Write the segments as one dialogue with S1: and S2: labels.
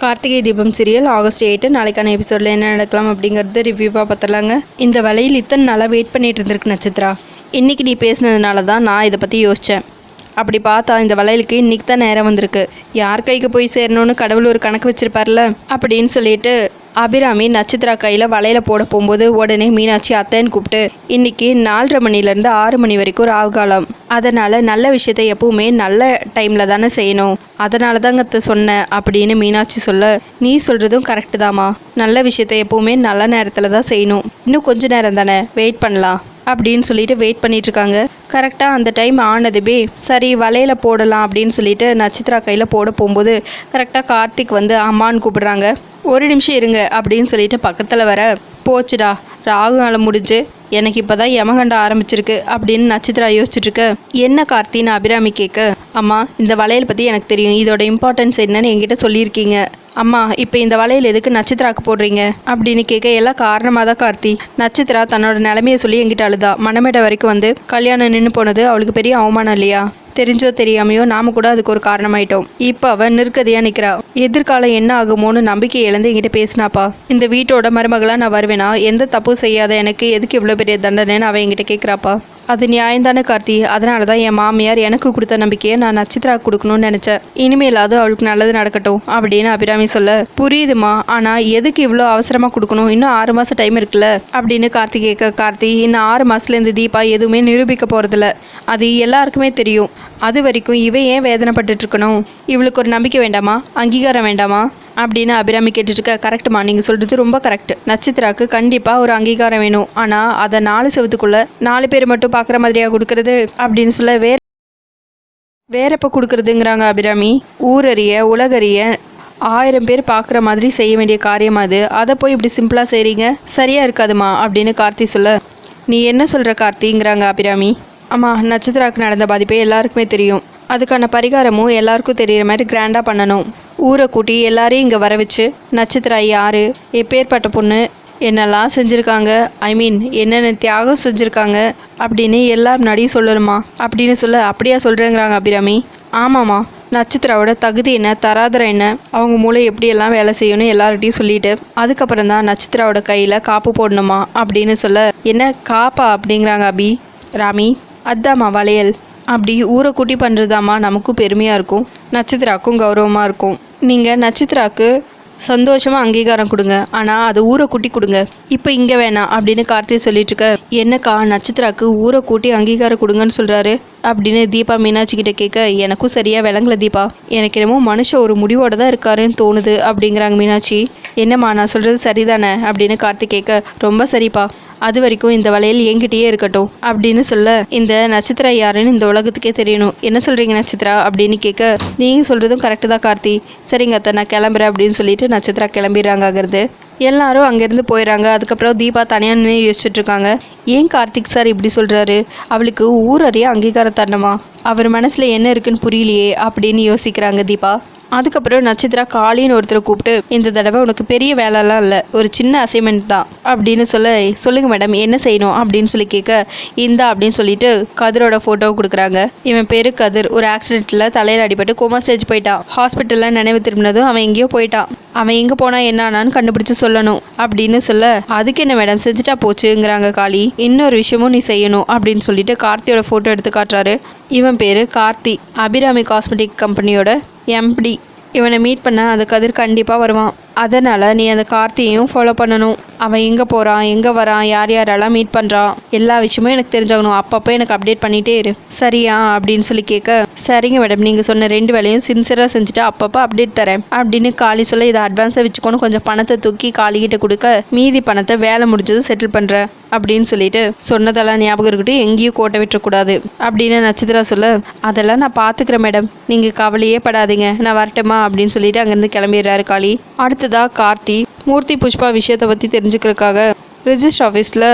S1: Karthigai Deepam serial August eight நாளைக்கான எபிசோடில் என்ன நடக்கலாம் அப்படிங்கிறது ரிவ்யூவாக பார்த்துடலாங்க இந்த வலையில் இத்தனை நாளாக வெயிட் பண்ணிகிட்டு இருந்திருக்கு நட்சத்திரா. இன்னைக்கு நீ பேசுனதுனால தான் நான் இதை பற்றி யோசித்தேன் அப்படி பார்த்தா இந்த வளையலுக்கு இன்னைக்கு தான் நேரம் வந்திருக்கு. யார் கைக்கு போய் சேரணும்னு கடவுள் ஒரு கணக்கு வச்சிருப்பார்ல? அப்படின்னு சொல்லிட்டு அபிராமி நட்சத்திரா கையில் வளையல போட போகும்போது உடனே மீனாட்சி அத்தைன்னு கூப்பிட்டு இன்னைக்கு நாலரை மணிலேருந்து ஆறு மணி வரைக்கும் ராகுகாலம் அதனால் நல்ல விஷயத்த எப்பவுமே நல்ல டைமில் தானே செய்யணும். அதனால தாங்க அத்தை சொன்னேன் அப்படின்னு மீனாட்சி சொல்ல நீ சொல்கிறதும் கரெக்டு தாம்மா. நல்ல விஷயத்த எப்பவுமே நல்ல நேரத்தில் தான் செய்யணும். இன்னும் கொஞ்ச நேரம் தானே. வெயிட் பண்ணலாம். அப்படின்னு சொல்லிட்டு வெயிட் பண்ணிட்டு இருக்காங்க கரெக்டாக அந்த டைம் ஆனதுமே சரி வலையில போடலாம் அப்படின்னு சொல்லிட்டு நட்சத்திரா கையில் போட போகும்போது கரெக்டாக கார்த்திக் வந்து அம்மான்னு கூப்பிடுறாங்க. ஒரு நிமிஷம் இருங்க அப்படின்னு சொல்லிட்டு பக்கத்தில் வர போச்சுடா ராகு காலம் முடிஞ்சு. எனக்கு இப்போ தான் யமகண்ட ஆரம்பிச்சிருக்கு அப்படின்னு நட்சத்திரா யோசிச்சுட்டு இருக்க என்ன கார்த்தின்னு அபிராமி கேட்க அம்மா இந்த வளையல் பற்றி எனக்கு தெரியும். இதோட இம்பார்ட்டன்ஸ் என்னன்னு என்கிட்ட சொல்லியிருக்கீங்க. அம்மா இப்போ இந்த வலையில் எதுக்கு நட்சத்திராக்கு போடுறீங்க? அப்படின்னு கேட்க எல்லாம் காரணமாக தான் கார்த்தி. நட்சத்திரா தன்னோட நிலைமையை சொல்லி என்கிட்ட அழுதா. மணமேடை வரைக்கும் வந்து கல்யாணம் நின்று போனது அவளுக்கு பெரிய அவமானம் இல்லையா? தெரிஞ்சோ தெரியாமையோ நாம கூட அதுக்கு ஒரு காரணமாயிட்டோம். இப்போ அவன் நிற்கதியா நிக்கிறா. எதிர்காலம் என்ன ஆகுமோன்னு நம்பிக்கை இழந்து என்கிட்ட பேசினாப்பா. இந்த வீட்டோட மருமகளா நான் வருவேனா? எந்த தப்பும் செய்யாத எனக்கு எதுக்கு இவ்வளோ பெரிய தண்டனைன்னு அவன் என்கிட்ட கேட்குறாப்பா அது நியாயம்தானே கார்த்தி. அதனால தான் என் மாமியார் எனக்கு கொடுத்த நம்பிக்கையை நான் நட்சத்திரா கொடுக்கணும்னு நினச்சேன். இனிமேலாவது அவளுக்கு நல்லது நடக்கட்டும் அப்படின்னு அபிராமி சொல்ல. புரியுதுமா. ஆனால் எதுக்கு இவ்வளோ அவசரமாக கொடுக்கணும்? இன்னும் ஆறு மாதம் டைம் இருக்குல்ல அப்படின்னு கார்த்தி கேட்க கார்த்தி இன்னும் ஆறு மாதத்துல தீபா எதுவுமே நிரூபிக்க போகிறதில்ல அது எல்லாருக்குமே தெரியும். அது வரைக்கும் இவ ஏன் வேதனைப்பட்டுட்ருக்கணும்? இவளுக்கு ஒரு நம்பிக்கை வேண்டாமா? அங்கீகாரம் வேண்டாமா? அப்படின்னு அபிராமி கேட்டுட்டு இருக்க கரெக்டுமா நீங்கள் சொல்கிறது ரொம்ப கரெக்ட் நட்சத்திராக்கு கண்டிப்பாக ஒரு அங்கீகாரம் வேணும். ஆனால் அதை நாலு செவத்துக்குள்ள நாலு பேர் மட்டும் பார்க்குற மாதிரியா கொடுக்கறது? அப்படின்னு சொல்ல வேற வேற எப்போ கொடுக்குறதுங்கிறாங்க அபிராமி. ஊரறிய உலகறிய ஆயிரம் பேர் பார்க்குற மாதிரி செய்ய வேண்டிய காரியம் அது. அதை போய் இப்படி சிம்பிளாக செய்கிறீங்க சரியாக இருக்காதுமா? அப்படின்னு கார்த்தி சொல்ல நீ என்ன சொல்கிற கார்த்திங்கிறாங்க அபிராமி? அம்மா நட்சத்திராவுக்கு நடந்த பாதிப்பே எல்லாருக்குமே தெரியும். அதுக்கான பரிகாரமும் எல்லாருக்கும் தெரிகிற மாதிரி கிராண்டாக பண்ணணும். ஊரை கூட்டி எல்லாரையும் இங்கே வர வச்சு நட்சத்திரா யார் எப்பேற்பட்ட பொண்ணு என்னெல்லாம் செஞ்சுருக்காங்க ஐ மீன் என்னென்ன தியாகம் செஞ்சுருக்காங்க அப்படின்னு எல்லார் முன்னாடியும் சொல்லணுமா? அப்படின்னு சொல்ல அப்படியா சொல்கிறேங்கிறாங்க அபிராமி. ஆமாம்மா நட்சத்திராவோட தகுதி என்ன தராதரம் என்ன அவங்க மூளை எப்படியெல்லாம் வேலை செய்யணும் எல்லார்கிட்டையும் சொல்லிட்டு அதுக்கப்புறம் தான் நட்சத்திராவோட கையில் காப்பு போடணுமா அப்படின்னு சொல்ல என்ன காப்பா அப்படிங்கிறாங்க அபி. ராமி? அதாம்மா வளையல். அப்படி ஊரை கூட்டி பண்ணுறதாம்மா நமக்கும் பெருமையாக இருக்கும். நட்சத்திராக்கும் கௌரவமாக இருக்கும். நீங்கள் நட்சத்திராக்கு சந்தோஷமாக அங்கீகாரம் கொடுங்க. ஆனால் அது ஊரை கூட்டி கொடுங்க. இப்போ இங்கே வேணாம் அப்படின்னு கார்த்தி சொல்லிட்டு இருக்க என்னக்கா நட்சத்திராக்கு ஊரை கூட்டி அங்கீகாரம் கொடுங்கன்னு சொல்கிறாரு அப்படின்னு தீபா மீனாட்சி கிட்ட கேட்க எனக்கும் சரியாக விளங்கல தீபா. எனக்கு என்னமோ மனுஷன் ஒரு முடிவோட தான் இருக்காருன்னு தோணுது அப்படிங்கிறாங்க மீனாட்சி. என்னம்மா நான் சொல்கிறது சரிதானே? அப்படின்னு கார்த்தி கேட்க ரொம்ப சரிப்பா. அது வரைக்கும் இந்த வளையல் என்கிட்டயே இருக்கட்டும் அப்படின்னு சொல்ல இந்த நட்சத்திரா யாருன்னு இந்த உலகத்துக்கே தெரியணும். என்ன சொல்றீங்க நட்சத்திரா? அப்படின்னு கேட்க நீங்க சொல்றதும் கரெக்டு தான் கார்த்தி. சரிங்க அத்தை நான் கிளம்புறேன் அப்படின்னு சொல்லிட்டு நட்சத்திரா கிளம்பிடுறாங்க அங்கிருந்து. எல்லாரும் அங்கேருந்து போயிடறாங்க அதுக்கப்புறம் தீபா தனியாக நின்று யோசிச்சுட்டு இருக்காங்க. ஏன் கார்த்திக் சார் இப்படி சொல்கிறாரு அவளுக்கு ஊரறிய அங்கீகாரம் தரணுமா அவர் மனசில் என்ன இருக்குன்னு புரியலையே அப்படின்னு யோசிக்கிறாங்க தீபா. அதுக்கப்புறம் நட்சத்திரா காளின்னு ஒருத்தரை கூப்பிட்டு இந்த தடவை உனக்கு பெரிய வேலைலாம் இல்லை ஒரு சின்ன அசைன்மெண்ட் தான் அப்படின்னு சொல்ல சொல்லுங்க மேடம் என்ன செய்யணும்? அப்படின்னு சொல்லி கேட்க இந்தா அப்படின்னு சொல்லிட்டு கதிரோட ஃபோட்டோ கொடுக்குறாங்க. இவன் பேரு கதிர். ஒரு ஆக்சிடென்ட்டில் தலையில் அடிபட்டு கோமா ஸ்டேஜ் போயிட்டான். ஹாஸ்பிட்டல்ல நினைவு திரும்பினதும் அவன் எங்கேயோ போயிட்டான். அவன் எங்கே போனா என்னானான்னு கண்டுபிடிச்சு சொல்லணும் அப்படின்னு சொல்ல அதுக்கு என்ன மேடம் செஞ்சுட்டா போச்சுங்கிறாங்க காளி. இன்னொரு விஷயமும் நீ செய்யணும் அப்படின்னு சொல்லிட்டு கார்த்தியோட ஃபோட்டோ எடுத்து காட்டுறாரு. இவன் பேர் கார்த்தி. அபிராமி காஸ்மெட்டிக் கம்பெனியோட எம்டி இவனை மீட் பண்ண அந்த கதிர் கண்டிப்பாக வருவான். அதனால் நீ அந்த கார்த்தியையும் ஃபாலோ பண்ணணும். அவன் எங்கே போகிறான் எங்கே வரான் யார் யாரெல்லாம் மீட் பண்ணுறான் எல்லா விஷயமும் எனக்கு தெரிஞ்சாகணும் அப்பப்போ எனக்கு அப்டேட் பண்ணிகிட்டே இரு. சரியா? அப்படின்னு சொல்லி கேட்க சரிங்க மேடம் நீங்கள் சொன்ன ரெண்டு வேலையும் சின்சியராக செஞ்சுட்டு அப்பப்போ அப்டேட் தரேன். அப்படின்னு காளி சொல்ல இதை அட்வான்ஸாக வச்சுக்கோன்னு கொஞ்சம் பணத்தை தூக்கி காளிகிட்ட கொடுக்க மீதி பணத்தை வேலை முடிஞ்சதும் செட்டில் பண்ணுறேன் அப்படின்னு சொல்லிட்டு சொன்னதெல்லாம் ஞாபகம் இருக்கட்டும் எங்கேயும் கோட்டை விட்டுறக்கூடாது அப்படின்னு நட்சத்திரா சொல்ல அதெல்லாம் நான் பார்த்துக்கிறேன் மேடம் நீங்கள் கவலையே படாதீங்க. நான் வரட்டுமா? அப்படின்னு சொல்லிட்டு அங்கேருந்து கிளம்பிடுறாரு காளி. அடுத்ததாக கார்த்தி மூர்த்தி புஷ்பா விஷயத்தை பற்றி தெரிஞ்சுக்கிறதுக்காக ரிஜிஸ்டர் ஆஃபீஸில்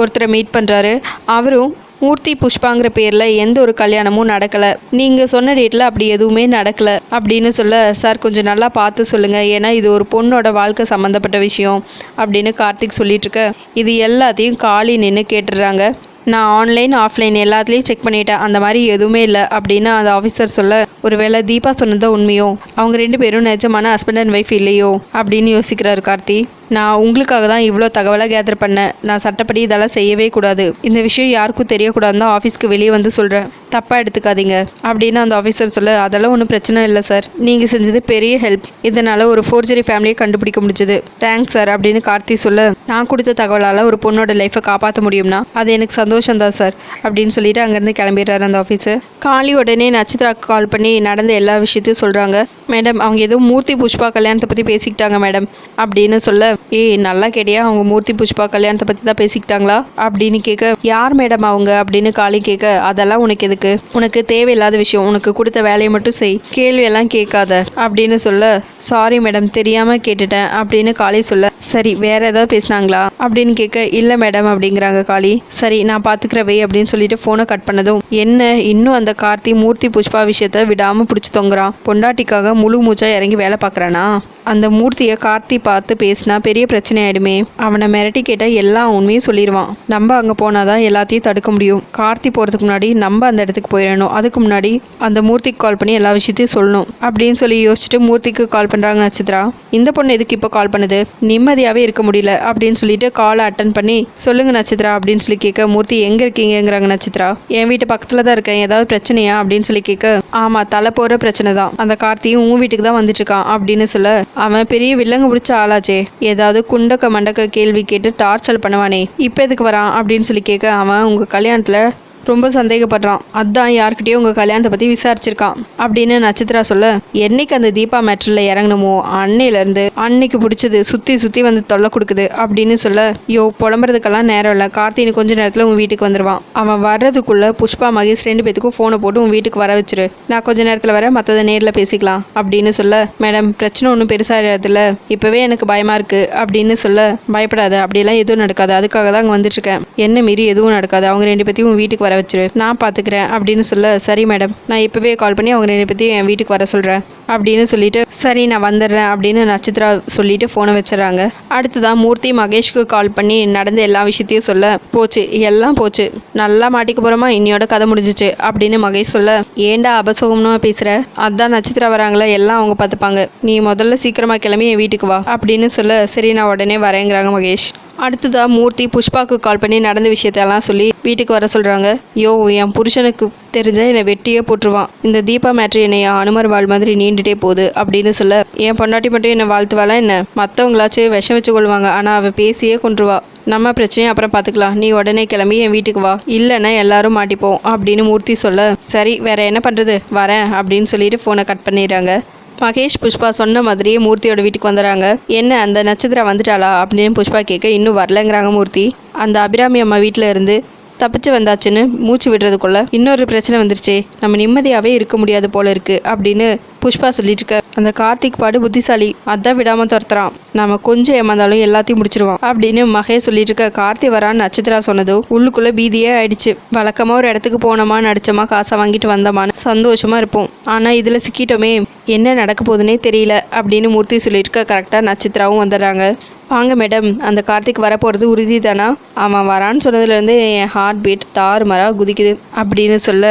S1: ஒருத்தரை மீட் பண்ணுறாரு அவரும் மூர்த்தி புஷ்பாங்கிற பேரில் எந்த ஒரு கல்யாணமும் நடக்கலை. நீங்கள் சொன்ன டேட்டில் அப்படி எதுவுமே நடக்கலை அப்படின்னு சொல்ல சார் கொஞ்சம் நல்லா பார்த்து சொல்லுங்கள் ஏன்னா இது ஒரு பொண்ணோட வாழ்க்கை சம்மந்தப்பட்ட விஷயம் அப்படின்னு கார்த்திக் சொல்லிட்டு இருக்க. இது எல்லாத்தையும் காளி நின்று கேட்டுடுறாங்க. நான் ஆன்லைன் ஆஃப்லைன் எல்லாத்துலேயும் செக் பண்ணிட்டேன். அந்த மாதிரி எதுவுமே இல்லை அப்படின்னு அந்த ஆஃபீஸர் சொல்ல ஒருவேளை தீபா சொன்னதோ உண்மையோ? அவங்க ரெண்டு பேரும் நிஜமான ஹஸ்பண்ட் அண்ட் ஒய்ஃப் இல்லையோ? அப்படின்னு யோசிக்கிறார் கார்த்தி. நான் உங்களுக்காக தான் இவ்வளோ தகவலாக கேதர் பண்ணேன். நான் சட்டப்படி இதெல்லாம் செய்யவே கூடாது. இந்த விஷயம் யாருக்கும் தெரியக்கூடாதுன்னு தான் ஆஃபீஸ்க்கு வெளியே வந்து சொல்கிறேன் தப்பாக எடுத்துக்காதீங்க. அப்படின்னு அந்த ஆஃபீஸர் சொல்ல அதெல்லாம் ஒன்றும் பிரச்சனை இல்லை சார் நீங்கள் செஞ்சது பெரிய ஹெல்ப் இதனால் ஒரு ஃபோர்ஜரி ஃபேமிலியை கண்டுபிடிக்க முடிஞ்சது. தேங்க்ஸ் சார் அப்படின்னு கார்த்தி சொல்ல நான் கொடுத்த தகவலால் ஒரு பொண்ணோட லைஃப்பை காப்பாற்ற முடியும்னா அது எனக்கு சந்தோஷம் தான் சார் அப்படின்னு சொல்லிட்டு அங்கேருந்து கிளம்பிடுறாரு அந்த ஆஃபீஸர் காளி உடனே நட்சத்திராக்கு கால் பண்ணி நடந்த எல்லா விஷயத்தையும் சொல்கிறாங்க மேடம் அவங்க ஏதோ மூர்த்தி புஷ்பா கல்யாணத்தை பற்றி பேசிக்கிட்டாங்க மேடம் அப்படின்னு சொல்ல ஏய் நல்லா கேட்டியா? அவங்க மூர்த்தி புஷ்பா கல்யாணத்தை பற்றி தான் பேசிக்கிட்டாங்களா? அப்படின்னு கேட்க யார் மேடம் அவங்க? அப்படின்னு காளி கேட்க அதெல்லாம் உனக்கு எதுக்கு? உனக்கு தேவையில்லாத விஷயம். உனக்கு கொடுத்த வேலையை மட்டும் செய். கேள்வியெல்லாம் கேட்காத. அப்படின்னு சொல்ல சாரி மேடம் தெரியாமல் கேட்டுட்டேன். அப்படின்னு காளி சொல்ல சரி வேற ஏதாவது பேசுனாங்களா? அப்படின்னு கேட்க இல்லை மேடம் அப்படிங்கிறாங்க காளி. சரி நான் பார்த்துக்கிறவே அப்படின்னு சொல்லிட்டு ஃபோனை கட் பண்ணதும் என்ன இன்னும் அந்த கார்த்தி மூர்த்தி புஷ்பா விஷயத்த விடாமல் பிடிச்சி தொங்குறான். பொண்டாட்டிக்காக முழு மூச்சா இறங்கி வேலை பார்க்குறானா அந்த மூர்த்தியை கார்த்தி பார்த்து பேசினா பெரிய பிரச்சனை ஆயிடுமே அவனை மிரட்டி கேட்டால் எல்லா உண்மையும் சொல்லிடுவான் நம்ம அங்கே போனாதான் எல்லாத்தையும் தடுக்க முடியும். கார்த்தி போகிறதுக்கு முன்னாடி நம்ம அந்த இடத்துக்கு போயிடணும். அதுக்கு முன்னாடி அந்த மூர்த்திக்கு கால் பண்ணி எல்லா விஷயத்தையும் சொல்லணும். அப்படின்னு சொல்லி யோசிச்சுட்டு மூர்த்திக்கு கால் பண்ணுறாங்க நட்சத்திரா. இந்த பொண்ணு எதுக்கு இப்போ கால் பண்ணுது? நிம்மதியாகவே இருக்க முடியல அப்படின்னு சொல்லிட்டு காலை அட்டன் பண்ணி சொல்லுங்க நட்சத்திரா அப்படின்னு சொல்லி கேட்க மூர்த்தி எங்கே இருக்கீங்கங்கிறாங்க நட்சத்திரா. என் வீட்டு பக்கத்தில் தான் இருக்கேன். ஏதாவது பிரச்சனையா? அப்படின்னு சொல்லி கேட்க ஆமாம் தலை போகிற பிரச்சனை தான். அந்த கார்த்தியும் உன் வீட்டுக்கு தான் வந்துட்டு இருக்கான். அப்படின்னு சொல்ல அவன் பெரிய வில்லங்க பிடிச்ச ஆளாச்சே. ஏதாவது குண்டக்க மண்டக்க கேள்வி கேட்டு டார்ச்சர் பண்ணுவானே. இப்போ எதுக்கு வரான் அப்படின்னு சொல்லி கேட்க அவன் உங்கள் கல்யாணத்தில் ரொம்ப சந்தேகப்படுறான். அதான் யார்கிட்டயோ உங்கள் கல்யாணத்தை பற்றி விசாரிச்சிருக்கான். அப்படின்னு நட்சத்திரா சொல்ல என்னைக்கு அந்த தீபா மேட்ரில் இறங்கணுமோ அன்னையிலேருந்து அன்னைக்கு பிடிச்சது சுற்றி சுற்றி வந்து தொல்லை கொடுக்குது அப்படின்னு சொல்ல யோ புலம்புறதுக்கெல்லாம் நேரம் இல்லை. கார்த்தின்னு கொஞ்ச நேரத்தில் உன் வீட்டுக்கு வந்துடுவான் அவன் வர்றதுக்குள்ளே புஷ்பா மகேஷ் ரெண்டு பேத்துக்கும் ஃபோனை போட்டு உன் வீட்டுக்கு வர வச்சிரு. நான் கொஞ்ச நேரத்தில் வர மற்றதை நேரில் பேசிக்கலாம் அப்படின்னு சொல்ல மேடம் பிரச்சனை ஒன்றும் பெருசாகிறதில்ல இப்போவே எனக்கு பயமாக இருக்குது அப்படின்னு சொல்ல பயப்படாத அப்படியெல்லாம் எதுவும் நடக்காது. அதுக்காக தான் அங்கே வந்துட்டுருக்கேன் என்ன மீறி எதுவும் நடக்காது. அவங்க ரெண்டு பேத்தையும் உன் வீட்டுக்கு வர வச்சிரு. நான் பார்த்துக்கிறேன் அப்படின்னு சொல்ல சரி மேடம் நான் இப்போவே கால் பண்ணி அவங்க ரெண்டு பற்றி என் வீட்டுக்கு வர சொல்கிறேன் அப்படின்னு சொல்லிட்டு சரி நான் வந்துடுறேன் அப்படின்னு நட்சத்திரா சொல்லிட்டு ஃபோனை வச்சிடறாங்க. அடுத்ததான் மூர்த்தி மகேஷ்க்கு கால் பண்ணி நடந்த எல்லா விஷயத்தையும் சொல்ல. போச்சு எல்லாம் போச்சு. நல்லா மாட்டிக்க போகிறோமா இன்னையோட கதை முடிஞ்சிச்சு அப்படின்னு மகேஷ் சொல்ல. ஏன்டா அபசோகம்னா பேசுகிற அதான் நட்சத்திரா வராங்களே? எல்லாம் அவங்க பார்த்துப்பாங்க. நீ முதல்ல சீக்கிரமாக கிளம்பி என் வீட்டுக்கு வா அப்படின்னு சொல்ல. சரி நான் உடனே வரேங்கிறாங்க மகேஷ். அடுத்ததாக மூர்த்தி புஷ்பாவுக்கு கால் பண்ணி நடந்த விஷயத்தெல்லாம் சொல்லி வீட்டுக்கு வர சொல்கிறாங்க யோ என் புருஷனுக்கு தெரிஞ்சால் என்னை வெட்டியே போட்டுருவான். இந்த தீபா மேட்ரு என்னை அனுமர் வாழ் மாதிரி நீண்டுட்டே போகுது அப்படின்னு சொல்ல என் பொண்டாட்டி மட்டும் என்னை வாழ்த்துவாளா என்ன? மற்றவங்களாச்சும் விஷம் வச்சு கொள்வாங்க ஆனால் அவள் பேசியே கொன்றுவா. நம்ம பிரச்சனையை அப்புறம் பார்த்துக்கலாம். நீ உடனே கிளம்பி என் வீட்டுக்கு வா. இல்லைன்னா எல்லாரும் மாட்டிப்போம் அப்படின்னு மூர்த்தி சொல்ல சரி வேற என்ன பண்ணுறது வரேன் அப்படின்னு சொல்லிட்டு ஃபோனை கட் பண்ணிடுறாங்க. மகேஷ் புஷ்பா சொன்ன மாதிரியே மூர்த்தியோட வீட்டுக்கு வந்துடுறாங்க. என்ன அந்த நட்சத்திரம் வந்துட்டாளா? அப்படின்னு புஷ்பா கேட்க இன்னும் வரலங்கிறாங்க மூர்த்தி. அந்த அபிராமி அம்மா வீட்டில் இருந்து தப்பிச்சு வந்தாச்சுன்னு மூச்சு விடுறதுக்குள்ள இன்னொரு பிரச்சனை வந்துருச்சே. நம்ம நிம்மதியாகவே இருக்க முடியாது போல இருக்கு அப்படின்னு புஷ்பா சொல்லிட்டு இருக்க. அந்த கார்த்திக் பாடு புத்திசாலி. அதான் விடாம துரத்துறான். நாம கொஞ்சம் ஏமாந்தாலும் எல்லாத்தையும் முடிச்சிருவோம் அப்படின்னு மகேஷ் சொல்லிட்டு இருக்க. கார்த்தி வரான்னு நட்சத்திரா சொன்னதும் உள்ளுக்குள்ள பீதியே ஆயிடுச்சு. வழக்கமா ஒரு இடத்துக்கு போனோமா நடிச்சோமா காசை வாங்கிட்டு வந்தோமான்னு சந்தோஷமா இருப்போம். ஆனா இதுல சிக்கிட்டோமே. என்ன நடக்க போகுதுன்னே தெரியல அப்படின்னு மூர்த்தி சொல்லிட்டு இருக்க. கரெக்டா நட்சத்திராவும் வந்துடுறாங்க. வாங்க மேடம் அந்த கார்த்திக் வரப்போகிறது உறுதி தானா அவன் வரான்னு சொன்னதுலேருந்து என் ஹார்ட் பீட் தாறுமாறாக குதிக்குது. அப்படின்னு சொல்ல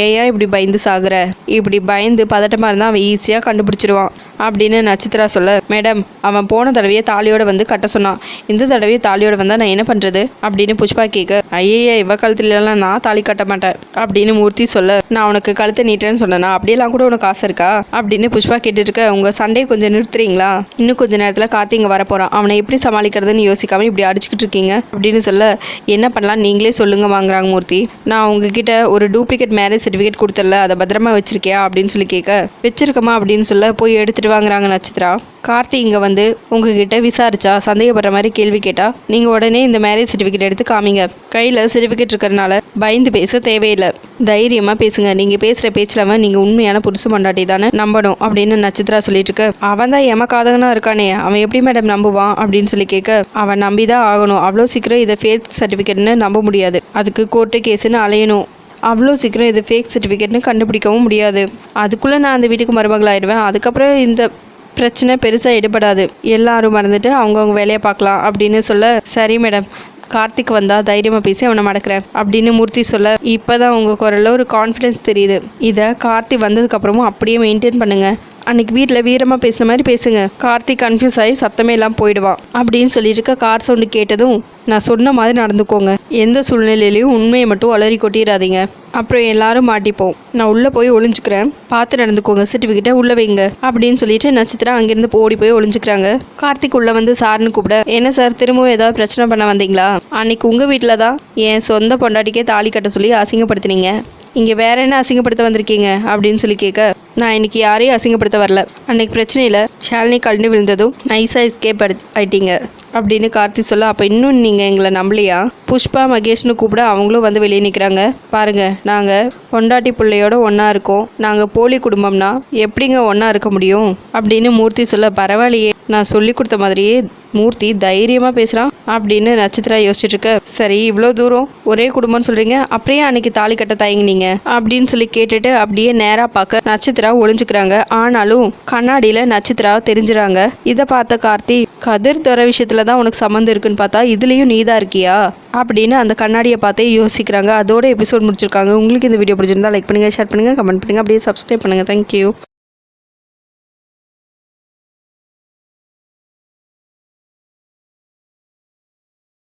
S1: ஏன் இப்படி பயந்து சாகுற? இப்படி பயந்து பதட்டமாக இருந்தால் அவன் ஈஸியாக கண்டுபிடிச்சிருவான். அப்படின்னு நட்சத்திரா சொல்ல மேடம் அவன் போன தடவையே தாலியோடு வந்து கட்ட சொன்னான். இந்த தடவையே தாலியோடு வந்தால் நான் என்ன பண்ணுறது அப்படின்னு புஷ்பா கேட்க ஐயே இவ கழுத்துலலாம் நான் தாலி கட்ட மாட்டேன். அப்படின்னு மூர்த்தி சொல்ல நான் உனக்கு கழுத்தை நீட்டேன்னு சொன்னேனா? அப்படியெல்லாம் கூட உனக்கு ஆசை இருக்கா? அப்படின்னு புஷ்பா கேட்டுட்டு இருக்க உங்கள் சண்டையை கொஞ்சம் நிறுத்துறீங்களா? இன்னும் கொஞ்சம் நேரத்தில் கார்த்திங்க வரப்போகிறான் அவனை எப்படி சமாளிக்கிறதுன்னு யோசிக்காமல் இப்படி அடிச்சுக்கிட்டு இருக்கீங்க? அப்படின்னு சொல்ல என்ன பண்ணலாம்? நீங்களே சொல்லுங்க வாங்குறாங்க மூர்த்தி. நான் உங்ககிட்ட ஒரு டூப்ளிகேட் மேரேஜ் சர்டிஃபிகேட் கொடுத்தல அதை பத்திரமா வச்சிருக்கியா? அப்படின்னு சொல்லி கேட்க வச்சிருக்கமா அப்படின்னு சொல்ல போய் எடுத்துட்டு வாங்குறாங்க நட்சத்திரா. கார்த்தி இங்கே வந்து உங்ககிட்ட விசாரிச்சா சந்தேகப்படுற மாதிரி கேள்வி கேட்டால் நீங்கள் உடனே இந்த மேரேஜ் சர்டிஃபிகேட் எடுத்து காமிங்க. கையில் சர்டிஃபிகேட் இருக்கிறனால பயந்து பேச தேவையில்லை. தைரியமாக பேசுங்க. நீங்கள் பேசுகிற பேச்சில் அவன் நீங்கள் உண்மையான புருஷ பொண்டாட்டி தானே நம்பணும் அப்படின்னு நட்சத்திரா சொல்லிட்டு இருக்க. அவன் தான் எமக்காதகனா இருக்கானே. அவன் எப்படி மேடம் நம்புவான் அப்படின்னு சொல்லி கேட்க அவன் நம்பி தான் ஆகணும். அவ்வளோ சீக்கிரம் இதை ஃபேக் சர்டிஃபிகேட்னு நம்ப முடியாது. அதுக்கு கோர்ட்டு கேஸுன்னு அலையணும். அவ்வளோ சீக்கிரம் இது ஃபேக் சர்டிஃபிகேட்னு கண்டுபிடிக்கவும் முடியாது. அதுக்குள்ளே நான் அந்த வீட்டுக்கு மருமகளாயிடுவேன். அதுக்கப்புறம் இந்த பிரச்சனை பெருசாக ஈடுபடாது. எல்லாரும் மறந்துட்டு அவங்கவுங்க வேலையை பார்க்கலாம் அப்படின்னு சொல்ல சரி மேடம் கார்த்திக் வந்தா தைரியமா பேசி அவனை மடக்கிறேன் அப்படின்னு மூர்த்தி சொல்ல இப்பதான் உங்க குரல்ல ஒரு கான்ஃபிடன்ஸ் தெரியுது. இதை கார்த்தி வந்ததுக்கு அப்புறமும் அப்படியே மெயின்டைன் பண்ணுங்க. அன்னைக்கு வீட்டில் வீரமாக பேசுன மாதிரி பேசுங்க. கார்த்திக் கன்ஃபியூஸ் ஆகி சத்தமே எல்லாம் போயிடுவான் அப்படின்னு சொல்லிட்டு இருக்க கார் சவுண்டு கேட்டதும் நான் சொன்ன மாதிரி நடந்துக்கோங்க. எந்த சூழ்நிலையிலையும் உண்மையை மட்டும் அலறி கொட்டிடாதீங்க. அப்புறம் எல்லாரும் மாட்டிப்போம். நான் உள்ளே போய் ஒளிஞ்சுக்கிறேன். பார்த்து நடந்துக்கோங்க சர்டிஃபிகேட்டை உள்ளே வைங்க அப்படின்னு சொல்லிட்டு நட்சத்திரம் அங்கேருந்து ஓடி போய் ஒளிஞ்சுக்கிறாங்க. கார்த்திக் உள்ளே வந்து சார்னு கூப்பிட என்ன சார் திரும்பவும் ஏதாவது பிரச்சனை பண்ண வந்தீங்களா? அன்னைக்கு உங்கள் வீட்டில் தான் என் சொந்த பொண்டாட்டிக்கே தாலி கட்ட சொல்லி அசிங்கப்படுத்துனீங்க. இங்கே வேற என்ன அசிங்கப்படுத்த வந்திருக்கீங்க? அப்படின்னு சொல்லி கேட்க நான் இன்னைக்கு யாரையும் அசிங்கப்படுத்த வரல. அன்னைக்கு பிரச்சனையில் ஷாலினி கழண்டு விழுந்ததும் நைஸாக எஸ்கேப் ஆயிட்டீங்க. அப்படின்னு கார்த்தி சொல்ல அப்போ இன்னும் நீங்கள் எங்களை நம்பலையா? புஷ்பா மகேஷ்னு கூப்பிட அவங்களும் வந்து வெளியே நிற்கிறாங்க பாருங்கள் நாங்கள் பொண்டாட்டி பிள்ளையோட ஒன்றா இருக்கோம். நாங்கள் போலி குடும்பம்னா எப்படிங்க ஒன்றா இருக்க முடியும்? அப்படின்னு மூர்த்தி சொல்ல பரவாயில்லையே நான் சொல்லி கொடுத்த மாதிரியே மூர்த்தி தைரியமாக பேசுகிறான் அப்படின்னு நட்சத்திரா யோசிச்சுட்டு இருக்க. சரி இவ்வளோ தூரம் ஒரே குடும்பம்னு சொல்கிறீங்க அப்படியே அன்னைக்கு தாலி கட்ட தயங்குனீங்க? அப்படின்னு சொல்லி கேட்டுட்டு அப்படியே நேராக பார்க்க நட்சத்திரா ஒளிஞ்சுக்கிறாங்க. ஆனாலும் கண்ணாடியில் நட்சத்திரா தெரிஞ்சுறாங்க. இதை பார்த்த கார்த்தி கதிர் துறை விஷயத்தில் தான் உனக்கு சம்மந்தம் இருக்குன்னு பார்த்தா இதுலேயும் நீ தான் இருக்கியா? அப்படின்னு அந்த கண்ணாடியை பார்த்தே யோசிக்கிறாங்க. அதோட எபிசோட் முடிச்சிருக்காங்க. உங்களுக்கு இந்த வீடியோ பிடிச்சிருந்தா லைக் பண்ணுங்கள் ஷேர் பண்ணுங்கள் கமெண்ட் பண்ணுங்கள் அப்படியே சப்ஸ்கிரைப் பண்ணுங்கள் தேங்க்யூ